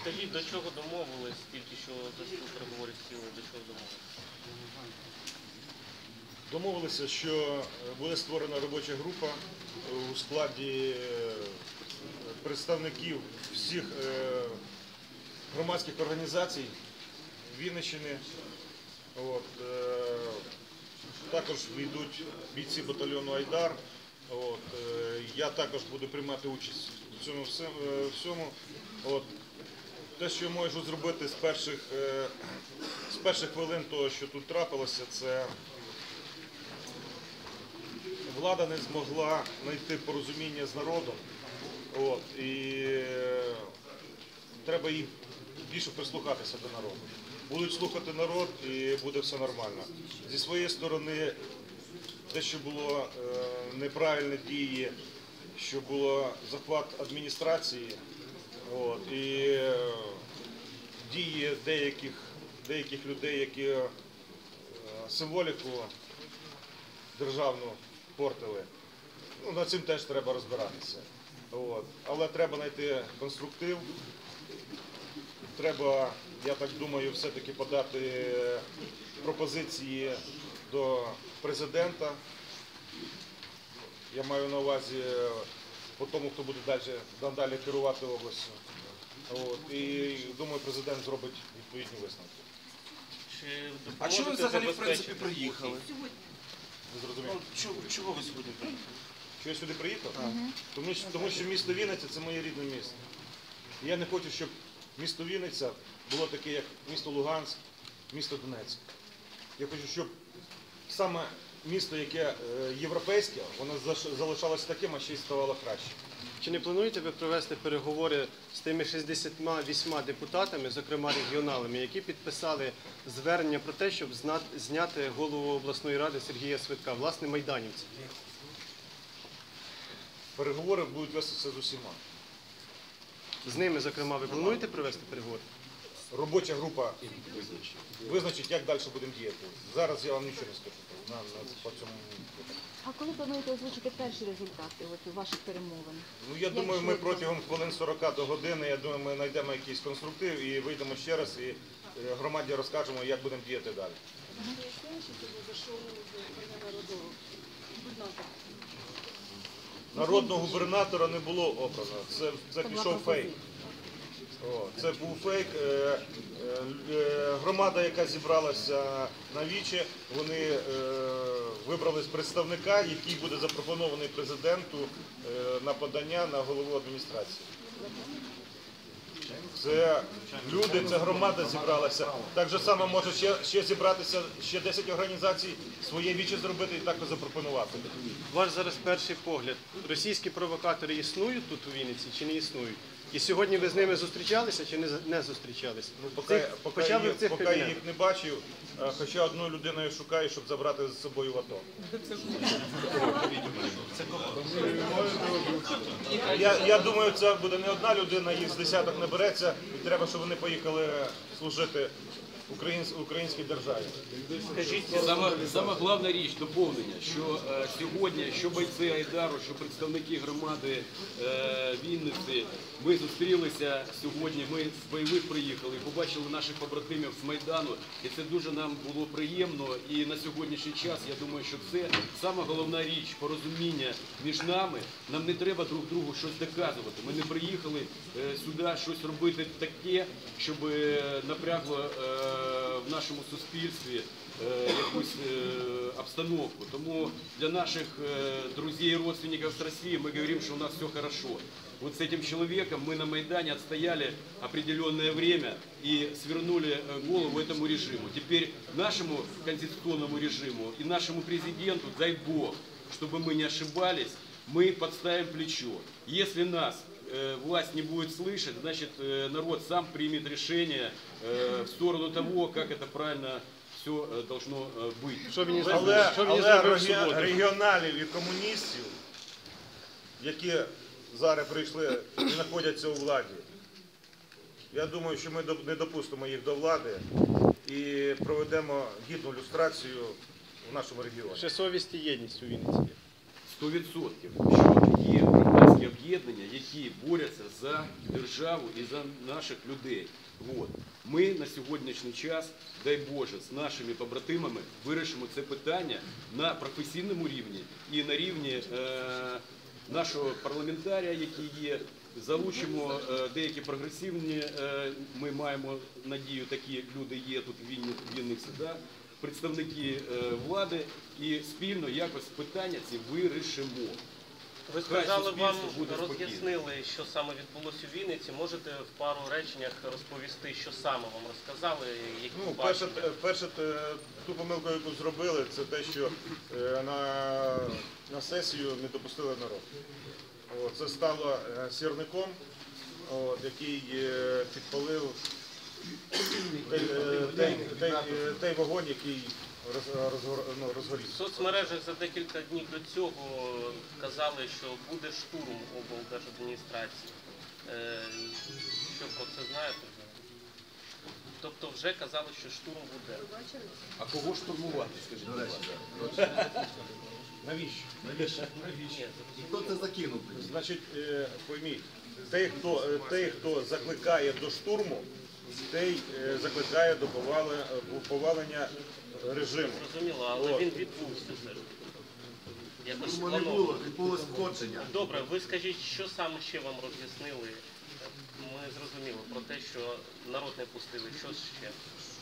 Скажіть, до чого домовились, тільки що за переговорів сіли, до чого домовились? Домовилися, що е, буде створена робоча група е, у складі е, представників всіх громадських організацій Вінниччини. От, також війдуть бійці батальйону Айдар. От, е, я також буду приймати участь у цьому е, всьому. От, те, що я можу зробити з перших, е, з перших хвилин того, що тут трапилося, це влада не змогла знайти порозуміння з народом. От, і треба їй більше прислухатися до народу. Будуть слухати народ і буде все нормально. Зі своєї сторони, те, що було е, неправильні дії, що було захват адміністрації, і е, дії деяких, людей, які е, символіку державну портили. Ну, над цим теж треба розбиратися. Але треба знайти конструктив. Треба, я так думаю, все-таки подати пропозиції до президента. Я маю на увазі по тому, хто буде далі, надалі керувати областю. От. І думаю, президент зробить відповідні висновки. Чи А чого ви взагалі в принципі приїхали? Ви зрозуміли? Ну, Чого, чого ви сьогодні приїхали? Що я сюди приїхав? Тому, що, тому що місто Вінниця це моє рідне місто. І я не хочу, щоб місто Вінниця було таке, як місто Луганськ, місто Донецьк. Я хочу, щоб саме місто, яке е, європейське, воно залишалося таким, а ще й ставало краще. Чи не плануєте ви провести переговори з тими 68 депутатами, зокрема регіоналами, які підписали звернення про те, щоб зняти голову обласної ради Сергія Свитка, власне, майданівців? Переговори будуть вестися з усіма. З ними, зокрема, ви плануєте провести переговори? Робоча група визначить, як далі будемо діяти. Зараз я вам нічого не скажу на, на, по цьому. А коли плануєте озвучити перші результати от, ваших перемовин? Ну, я Як думаю, ми протягом хвилин 40 до години, я думаю, ми знайдемо якийсь конструктив і вийдемо ще раз і е, громаді розкажемо, як будемо діяти далі. Народного губернатора не було обрано. Це, це пішов фейк. Це був фейк. Е, е, Громада, яка зібралася на віче, вони е, вибрали представника, який буде запропонований президенту е, на подання на голову адміністрації. Це люди, це громада зібралася. Так же само може ще, ще зібратися ще 10 організацій, своє віче зробити і також запропонувати. Ваш зараз перший погляд. Російські провокатори існують тут у Вінниці чи не існують? І сьогодні ви з ними зустрічалися чи не, не зустрічалися? Поки, Цих- поки, хоча б їх, в цих поки я кабінетах. їх не бачив, е, хоча одну людину я шукаю, щоб забрати з собою в АТО. Я, я думаю, це буде не одна людина, їх з десяток набереться, і треба, щоб вони поїхали служити українській державі. Скажіть, сама головна річ доповнення, що е, сьогодні, що бойці Айдару, що представники громади е, Вінниці, ми зустрілися сьогодні. Ми з бойових приїхали, побачили наших побратимів з майдану, і це дуже нам було приємно. І на сьогоднішній час я думаю, що це сама головна річ порозуміння між нами. Нам не треба друг другу щось доказувати. Ми не приїхали е, сюди щось робити таке, щоб напрягло в нашому суспільстві якусь обстановку. Тому для наших друзей и родственников с России мы говорим, что у нас все хорошо. Вот с этим человеком мы на Майдане отстояли определенное время и свернули э, голову этому режиму. Теперь нашему конституционному режиму и нашему президенту, дай Бог, чтобы мы не ошибались, мы подставим плечо. Если нас э, власть не будет слышать, значит э, народ сам примет решение э, в сторону того, как это правильно все должно э, быть. Що він Але, зробив? Що він але зробив в регі- суботу? регіоналів і комуністів, які зараз прийшли і знаходяться у владі, я думаю, що ми доп- не допустимо їх до влади і проведемо гідну люстрацію в нашому регіоні. Ще совість і єдність у Вінниці є. Сто відсотків, що є громадські об'єднання, які борються за державу і за наших людей. От. Ми на сьогоднішній час, дай Боже, з нашими побратимами вирішимо це питання на професійному рівні і на рівні е, нашого парламентарія, який є. Залучимо е, деякі прогресивні, е, ми маємо надію, такі люди є тут в Вінні- в Вінниці, да? Представники е, влади, і спільно якось питання ці вирішимо. Ви сказали, вам роз'яснили, що саме відбулося у Вінниці. Можете в пару реченнях розповісти, що саме вам розказали, які Ну, перше, перше ту помилку, яку зробили, це те, що е, на, на сесію не допустили народ. Це стало е, сірником, який підпалив той, е, той, той, е, вогонь, який роз, розгор- ну, В соцмережах за декілька днів до цього казали, що буде штурм облдержадміністрації. Е, Що про це знаєте? Тобто вже казали, що штурм буде. А кого штурмувати, скажіть, будь ласка? Навіщо? Ні, Хто це закинув? Значить, пойміть, той, хто, той, хто закликає до штурму, той е, закликає до е, повалення режиму. зрозуміло, але він відбувся все ж. Якось не було, відбулось входження. Добре, ви скажіть, що саме ще вам роз'яснили? Ми зрозуміли про те, що народ не пустили. Що ще?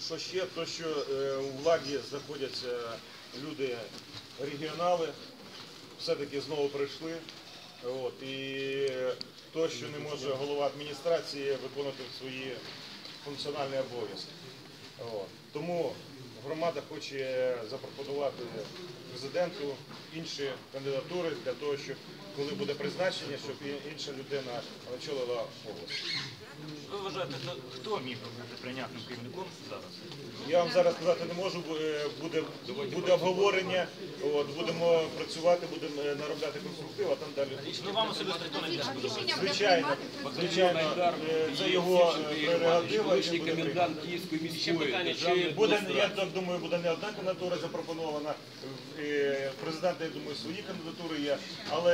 Що ще, то що е, у владі знаходяться люди регіонали, все-таки знову прийшли. От, і то, що не може голова адміністрації виконувати свої функціональні обов'язок. Тому громада хоче запропонувати президенту інші кандидатури для того, щоб коли буде призначення, щоб інша людина очолила область. Ви вважаєте, хто- міг бути прийнятним керівником зараз? Я вам зараз сказати не можу, бо, е, буде, буде обговорення, от, будемо працювати, будемо е, наробляти конструктив, а там далі. Ну вам особисто хто найбільше подобається? Звичайно, звичайно, е, це його прерогатива. колишній комендант Київської міської державної Буде, я так думаю, буде не одна кандидатура запропонована. Е, Президент, я думаю, свої кандидатури є, але